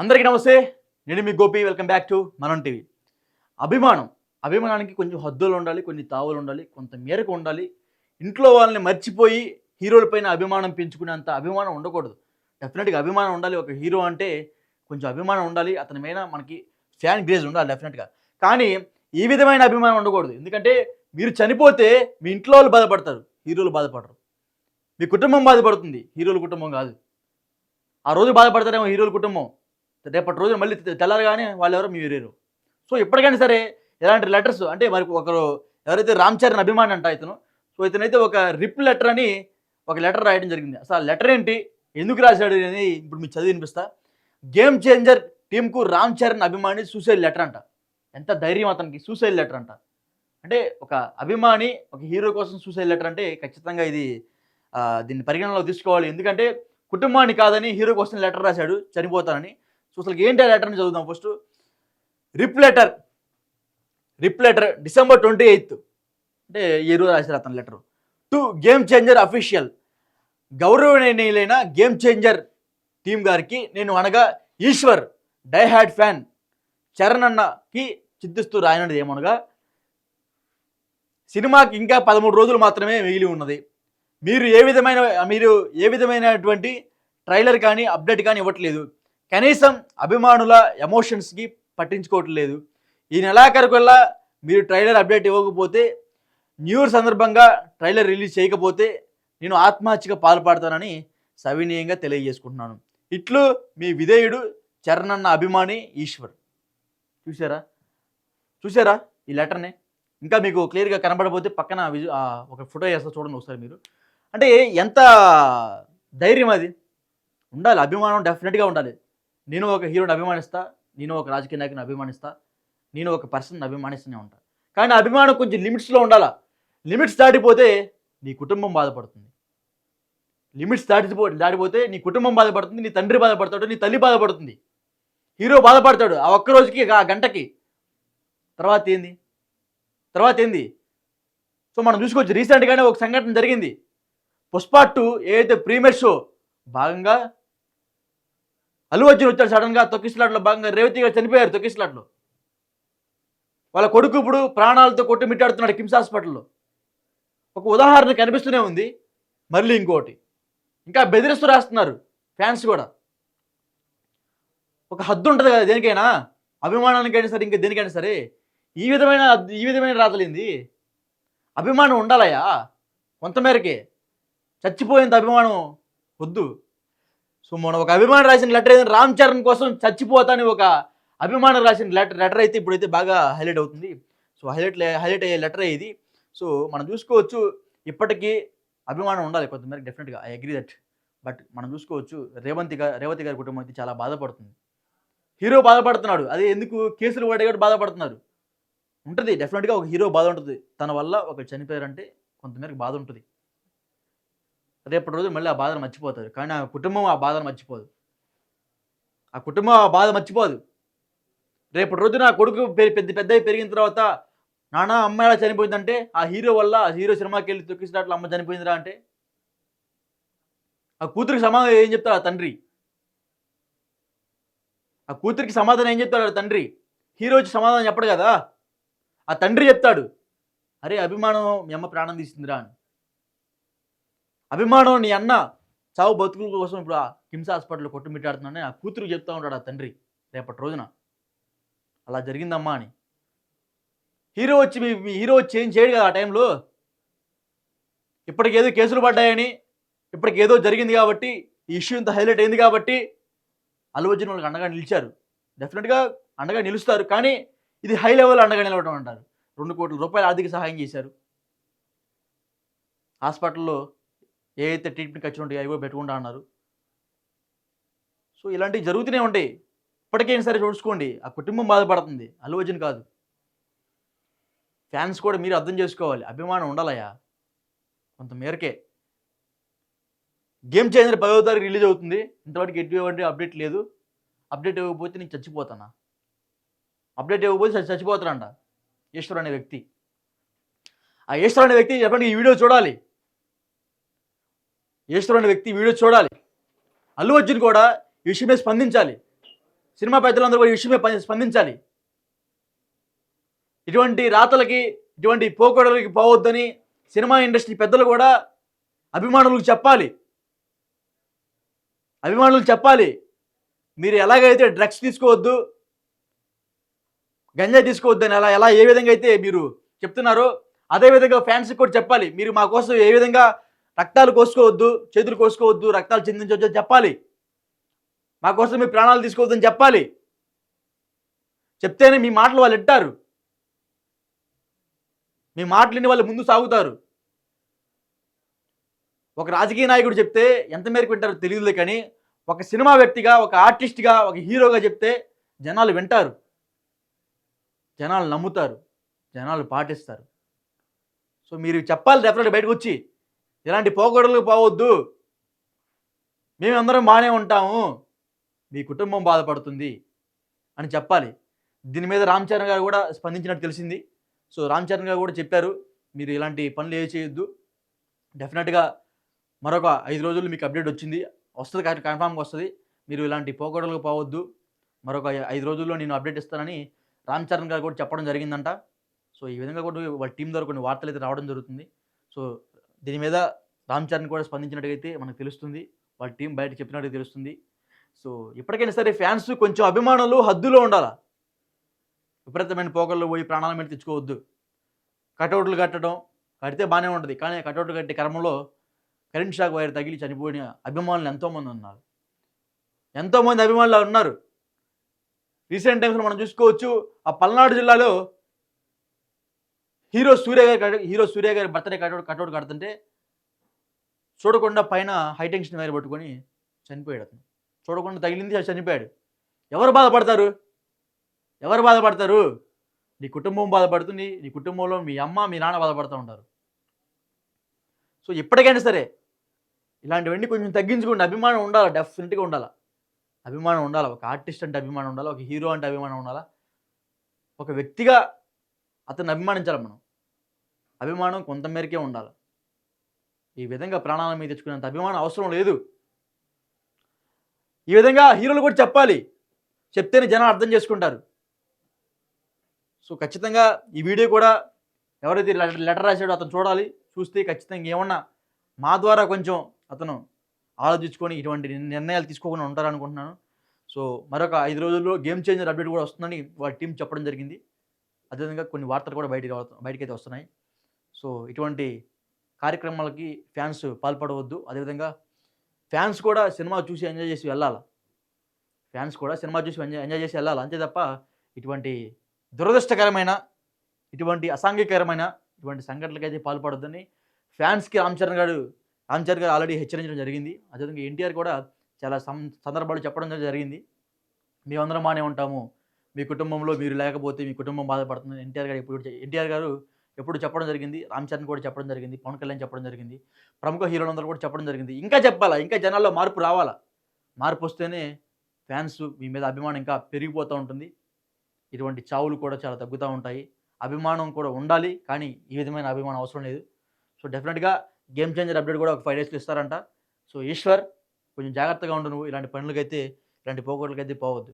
అందరికీ నమస్తే. నేను మీ గోపి. వెల్కమ్ బ్యాక్ టు మనం టీవీ అభిమానం. అభిమానానికి కొంచెం హద్దులు ఉండాలి కొన్ని తావులు ఉండాలి కొంత మేరకు ఉండాలి. ఇంట్లో వాళ్ళని మర్చిపోయి హీరోల పైన అభిమానం పెంచుకునేంత అభిమానం ఉండకూడదు. డెఫినెట్గా అభిమానం ఉండాలి. ఒక హీరో అంటే కొంచెం అభిమానం ఉండాలి. అతని మీద మనకి ఫ్యాన్ గ్రేజ్ ఉండాలి డెఫినెట్గా కానీ ఈ విధమైన అభిమానం ఉండకూడదు. ఎందుకంటే మీరు చనిపోతే మీ ఇంట్లో వాళ్ళు బాధపడతారు. హీరోలు బాధపడరు. మీ కుటుంబం బాధపడుతుంది. హీరోల కుటుంబం కాదు. ఆ రోజు బాధపడతారేమో హీరోల కుటుంబం. రేపటి రోజు మళ్ళీ తెల్లారగానే వాళ్ళు ఎవరో మీరు వేరు సో ఎప్పటికైనా సరే ఇలాంటి లెటర్స్ అంటే మరి ఒకరు ఎవరైతే రామ్ చరణ్ అభిమాని అంట ఇతను సో ఇతనైతే ఒక రిప్ లెటర్ అని ఒక లెటర్ రాయడం జరిగింది. అసలు ఆ లెటర్ ఏంటి? ఎందుకు రాశాడు అనేది ఇప్పుడు మీకు చదివి వినిపిస్తా. గేమ్ చేంజర్ టీంకు రామ్ చరణ్ అభిమాని సూసైడ్ లెటర్ అంట. ఎంత ధైర్యం అతనికి సూసైడ్ లెటర్ అంట. అంటే ఒక అభిమాని ఒక హీరో కోసం సూసైడ్ లెటర్ అంటే ఖచ్చితంగా ఇది దీన్ని పరిగణనలో తీసుకోవాలి. ఎందుకంటే కుటుంబాన్ని కాదని హీరో కోసం లెటర్ రాశాడు చనిపోతానని. సో అసలు ఏంటి లెటర్ లెటర్ని చదువుదాం first RIP letter RIP letter December twenty eighth అంటే ఈ రోజు రాశారు అతని letter to game changer official గౌరవనీయులైన గేమ్ చేంజర్ టీం గారికి నేను అనగా Eshwar die hard fan Charan అన్నకి చింతిస్తూ రాయనది ఏమనగా సినిమాకి ఇంకా పదమూడు రోజులు మాత్రమే మిగిలి ఉన్నది. మీరు ఏ విధమైన మీరు ఏ విధమైనటువంటి ట్రైలర్ కానీ అప్డేట్ కానీ ఇవ్వట్లేదు. కనీసం అభిమానుల ఎమోషన్స్కి పట్టించుకోవట్లేదు. ఈ నెలాఖరుకల్లా మీరు ట్రైలర్ అప్డేట్ ఇవ్వకపోతే న్యూ ఇయర్ సందర్భంగా ట్రైలర్ రిలీజ్ చేయకపోతే నేను ఆత్మహత్యగా పాల్పడతానని సవినీయంగా తెలియజేసుకుంటున్నాను. ఇట్లు మీ విధేయుడు చరణ్ అన్న అభిమాని ఈశ్వర్. చూసారా చూసారా ఈ లెటర్ని? ఇంకా మీకు క్లియర్గా కనబడకపోతే పక్కన ఒక ఫోటో వేస్తా చూడండి ఒకసారి మీరు. అంటే ఎంత ధైర్యం అది. ఉండాలి అభిమానం డెఫినెట్గా ఉండాలి. నేను ఒక హీరోని అభిమానిస్తా నేను ఒక రాజకీయ నాయకుని అభిమానిస్తా నేను ఒక పర్సన్ అభిమానిస్తూనే ఉంటా. కానీ అభిమానం కొంచెం లిమిట్స్లో ఉండాలా? లిమిట్స్ దాటిపోతే నీ కుటుంబం బాధపడుతుంది. లిమిట్స్ దాటిపో దాటిపోతే నీ కుటుంబం బాధపడుతుంది నీ తండ్రి బాధపడతాడు నీ తల్లి బాధపడుతుంది. హీరో బాధపడతాడు ఆ ఒక్క రోజుకి ఆ గంటకి. తర్వాత ఏంది? తర్వాత ఏంది? సో మనం చూసుకోవచ్చు రీసెంట్గానే ఒక సంఘటన జరిగింది. పుష్ప టూ ఏదైతే ప్రీమియర్ షో భాగంగా అల్లు అర్జున్ వచ్చాడు సడన్గా తొక్కిస్లాట్లో భాగంగా రేవతి గారు చనిపోయారు తొక్కిస్లాట్లో వాళ్ళ కొడుకు ఇప్పుడు ప్రాణాలతో కొట్టుమిట్టాడుతున్నాడు కిమ్స్ హాస్పిటల్లో ఒక ఉదాహరణ కనిపిస్తూనే ఉంది. మళ్ళీ ఇంకోటి. ఇంకా బెదిరిస్తూ రాస్తున్నారు ఫ్యాన్స్ కూడా. ఒక హద్దు ఉంటుంది కదా దేనికైనా? అభిమానానికైనా సరే ఇంకా దేనికైనా సరే. ఈ విధమైన ఈ విధమైన రాతలేంది అభిమానం ఉండాలయ్యా. కొంతమేరకే చచ్చిపోయింది అభిమానం వద్దు. సో మన ఒక అభిమానం రాసిన లెటర్ ఏదైనా రామ్ చరణ్ కోసం చచ్చిపోతాని ఒక అభిమానం రాసిన లెటర్ లెటర్ అయితే ఇప్పుడైతే బాగా హైలైట్ అవుతుంది. సో హైలైట్ హైలైట్ అయ్యే లెటర్ ఇది. సో మనం చూసుకోవచ్చు ఇప్పటికీ అభిమానం ఉండాలి కొంతమేరకు డెఫినెట్గా ఐ అగ్రీ దట్ బట్ మనం చూసుకోవచ్చు రేవంతి గారు రేవతి గారి కుటుంబం అయితే చాలా బాధపడుతుంది. హీరో బాధపడుతున్నాడు. అదే ఎందుకు? కేసులు పడేవాడు బాధపడుతున్నారు. ఉంటుంది డెఫినెట్గా ఒక హీరో బాధ ఉంటుంది. తన వల్ల ఒకరు చనిపోయారంటే కొంతమేరకు బాధ ఉంటుంది. రేపటి రోజు మళ్ళీ ఆ బాధను మర్చిపోతారు. కానీ ఆ కుటుంబం ఆ బాధను మర్చిపోదు. ఆ కుటుంబం ఆ బాధ మర్చిపోదు. రేపటి రోజు నా కొడుకు పె- పెద్ద పెద్ద పెరిగిన తర్వాత నాన్న అమ్మ ఎలా చనిపోయిందంటే ఆ హీరో వల్ల ఆ హీరో సినిమాకి వెళ్ళి తొక్కిసినట్లు అమ్మ చనిపోయిందిరా అంటే ఆ కూతురికి సమాధానం ఏం చెప్తాడు ఆ తండ్రి? ఆ కూతురికి సమాధానం ఏం చెప్తాడు ఆ తండ్రి? హీరో వచ్చి సమాధానం చెప్పడు కదా? ఆ తండ్రి చెప్తాడు అరే అభిమానం మీ అమ్మ ప్రాణం తీసిందిరా అని. అభిమానం నీ అన్న చావు బతుకుల కోసం ఇప్పుడు ఆ కిమ్స్ హాస్పిటల్లో కొట్టుమిట్టాడుతున్నాడని ఆ కూతురు చెప్తా ఉంటాడు ఆ తండ్రి రేపటి రోజున. అలా జరిగిందమ్మా అని. హీరో వచ్చి మీ హీరో వచ్చి ఏం చేయడు కదా ఆ టైంలో? ఇప్పటికేదో కేసులు పడ్డాయని ఇప్పటికి ఏదో జరిగింది కాబట్టి ఈ ఇష్యూ ఇంత హైలైట్ అయింది కాబట్టి అల్లు అర్జున్ వాళ్ళకి అండగా నిలిచారు. డెఫినెట్గా అండగా నిలుస్తారు కానీ ఇది హై లెవెల్ అండగా నిలవడం అంటారు. రెండు కోట్ల రూపాయల ఆర్థిక సహాయం చేశారు. హాస్పిటల్లో ఏదైతే ట్రీట్మెంట్ ఖర్చులు ఉంటాయో అవి పెట్టుకుంటా అన్నారు. సో ఇలాంటివి జరుగుతూనే ఉంటాయి. ఇప్పటికైనా సరే చూసుకోండి. ఆ కుటుంబం బాధపడుతుంది. అల్లు అర్జున్ కాదు. ఫ్యాన్స్ కూడా మీరు అర్థం చేసుకోవాలి. అభిమానం ఉండాలయ్యా. కొంత మేరకే. గేమ్ చేంజర్ పదవ తారీఖు రిలీజ్ అవుతుంది. ఇంతవరకు ఎటువంటి అప్డేట్ లేదు. అప్డేట్ ఇవ్వకపోతే నేను చచ్చిపోతానా? అప్డేట్ ఇవ్వకపోతే చచ్చిపోతానంట ఈశ్వర్ అనే వ్యక్తి. ఆ ఈశ్వర్ అనే వ్యక్తి చెప్పండి ఈ వీడియో చూడాలి. ఈశ్వర్ అనే వ్యక్తి వీడియో చూడాలి. అల్లు అర్జున్ కూడా ఈ విషయమే స్పందించాలి. సినిమా పెద్దలందరూ కూడా ఈ విషయమే స్పందించాలి. ఇటువంటి రాతలకి ఇటువంటి పోకడలకి పోవద్దని సినిమా ఇండస్ట్రీ పెద్దలు కూడా అభిమానులకు చెప్పాలి. అభిమానులకు చెప్పాలి. మీరు ఎలాగైతే డ్రగ్స్ తీసుకోవద్దు గంజా తీసుకోవద్దని అలా ఎలా ఏ విధంగా అయితే మీరు చెప్తున్నారో అదే విధంగా ఫ్యాన్స్కి కూడా చెప్పాలి. మీరు మా కోసం ఏ విధంగా రక్తాలు కోసుకోవద్దు చేతులు కోసుకోవద్దు రక్తాలు చిందించవద్దు చెప్పాలి. మా కోసం మీ ప్రాణాలు తీసుకోవద్దని చెప్పాలి. చెప్తేనే మీ మాటలు వాళ్ళు ఎట్టారు మీ మాటలని వాళ్ళు ముందు సాగుతారు. ఒక రాజకీయ నాయకుడు చెప్తే ఎంత మేరకు వింటారో తెలియదులే కానీ ఒక సినిమా వ్యక్తిగా ఒక ఆర్టిస్ట్గా ఒక హీరోగా చెప్తే జనాలు వింటారు. జనాలు నమ్ముతారు. జనాలు పాటిస్తారు. సో మీరు చెప్పాలి డెఫినెట్ బయటకు వచ్చి ఇలాంటి పోకడలకు పోవద్దు. మేమందరం బాగానే ఉంటాము. మీ కుటుంబం బాధపడుతుంది అని చెప్పాలి. దీని మీద రామ్ చరణ్ గారు కూడా స్పందించినట్టు తెలిసింది. సో రామ్ చరణ్ గారు కూడా చెప్పారు మీరు ఇలాంటి పనులు ఏ చేయొద్దు. డెఫినెట్గా మరొక ఐదు రోజుల్లో మీకు అప్డేట్ వచ్చింది. వస్తుంది కానీ కన్ఫామ్గా వస్తుంది. మీరు ఇలాంటి పోకడలకు పోవద్దు. మరొక ఐదు రోజుల్లో నేను అప్డేట్ ఇస్తానని రామ్ చరణ్ గారు కూడా చెప్పడం జరిగిందంట. సో ఈ విధంగా కూడా వాళ్ళ టీం ద్వారా కొన్ని వార్తలు అయితే రావడం జరుగుతుంది. సో దీని మీద రామ్ చరణ్ కూడా స్పందించినట్టుగైతే మనకు తెలుస్తుంది. వాళ్ళ టీం బయట చెప్పినట్టు తెలుస్తుంది. సో ఇప్పటికైనా సరే ఫ్యాన్స్ కొంచెం అభిమానులు హద్దులో ఉండాలా? విపరీతమైన పోకల్లో పోయి ప్రాణాల మీద తెచ్చుకోవద్దు. కటౌట్లు కట్టడం కడితే బాగానే ఉంటుంది. కానీ కటౌట్లు కట్టే క్రమంలో కరెంట్ షాక్ వైర్ తగిలి చనిపోయిన అభిమానులు ఎంతోమంది ఉన్నారు. ఎంతోమంది అభిమానులు ఉన్నారు. రీసెంట్ టైమ్స్లో మనం చూసుకోవచ్చు ఆ పల్నాడు జిల్లాలో హీరో సూర్య గారి హీరో సూర్య గారి బర్త్డే కటౌట్ కటౌట్ కడుతుంటే చూడకుండా పైన హైటెన్షన్ వైర్ పట్టుకొని చనిపోయాడు అతను. చూడకుండా తగిలింది చనిపోయాడు. ఎవరు బాధపడతారు? ఎవరు బాధపడతారు? నీ కుటుంబం బాధపడుతుంది నీ కుటుంబంలో మీ అమ్మ మీ నాన్న బాధపడుతూ ఉంటారు. సో ఎప్పటికైనా సరే ఇలాంటివన్నీ కొంచెం తగ్గించుకోండి. అభిమానం ఉండాలి? డెఫినెట్గా ఉండాలి? అభిమానం ఉండాలి? ఒక ఆర్టిస్ట్ అంటే అభిమానం ఉండాలి? ఒక హీరో అంటే అభిమానం ఉండాలి? ఒక వ్యక్తిగా అతన్ని అభిమానించాలి మనం. అభిమానం కొంతమేరకే ఉండాలి. ఈ విధంగా ప్రాణాల మీద తెచ్చుకునేంత అభిమానం అవసరం లేదు. ఈ విధంగా హీరోలు కూడా చెప్పాలి. చెప్తేనే జనాలు అర్థం చేసుకుంటారు. సో ఖచ్చితంగా ఈ వీడియో కూడా ఎవరైతే లెటర్ రాశాడో అతను చూడాలి. చూస్తే ఖచ్చితంగా ఏమన్నా మా ద్వారా కొంచెం అతను ఆలోచించుకొని ఇటువంటి నిర్ణయాలు తీసుకోకుండా ఉంటారనుకుంటున్నాను. సో మరొక ఐదు రోజుల్లో గేమ్ చేంజర్ అప్డేట్ కూడా వస్తుందని వాళ్ళ టీం చెప్పడం జరిగింది. అదేవిధంగా కొన్ని వార్తలు కూడా బయటికి బయటకైతే వస్తున్నాయి. సో ఇటువంటి కార్యక్రమాలకి ఫ్యాన్స్ పాల్పడవద్దు. అదేవిధంగా ఫ్యాన్స్ కూడా సినిమా చూసి ఎంజాయ్ చేసి వెళ్ళాలి. ఫ్యాన్స్ కూడా సినిమా చూసి ఎంజాయ్ ఎంజాయ్ చేసి వెళ్ళాలి. అంతే తప్ప ఇటువంటి దురదృష్టకరమైన ఇటువంటి అసాంఘికరమైన ఇటువంటి సంఘటనలకైతే పాల్పడొద్దని ఫ్యాన్స్కి రామ్ చరణ్ గారు రామ్ చరణ్ గారు ఆల్రెడీ హెచ్చరించడం జరిగింది. అదేవిధంగా ఎన్టీఆర్ కూడా చాలా సందర్భాలు చెప్పడం జరిగింది. మేమందరం బాగానే ఉంటాము. మీ కుటుంబంలో మీరు లేకపోతే మీ కుటుంబం బాధపడుతుంది. ఎన్టీఆర్ గారు ఎప్పుడు ఎన్టీఆర్ గారు ఎప్పుడు చెప్పడం జరిగింది. రామ్ చరణ్ కూడా చెప్పడం జరిగింది. పవన్ కళ్యాణ్ చెప్పడం జరిగింది. ప్రముఖ హీరోలందరూ కూడా చెప్పడం జరిగింది. ఇంకా చెప్పాలా? ఇంకా జనాల్లో మార్పు రావాలా? మార్పు వస్తేనే ఫ్యాన్స్ మీ మీద అభిమానం ఇంకా పెరిగిపోతూ ఉంటుంది. ఇటువంటి చావులు కూడా చాలా తగ్గుతూ ఉంటాయి. అభిమానం కూడా ఉండాలి. కానీ ఈ విధమైన అభిమానం అవసరం లేదు. సో డెఫినెట్గా గేమ్ చేంజర్ అప్డేట్ కూడా ఒక ఫైవ్ డేస్లో ఇస్తారంట. సో ఈశ్వర్ కొంచెం జాగ్రత్తగా ఉండు నువ్వు. ఇలాంటి పనులకైతే ఇలాంటి పోగొట్లకైతే పోవద్దు.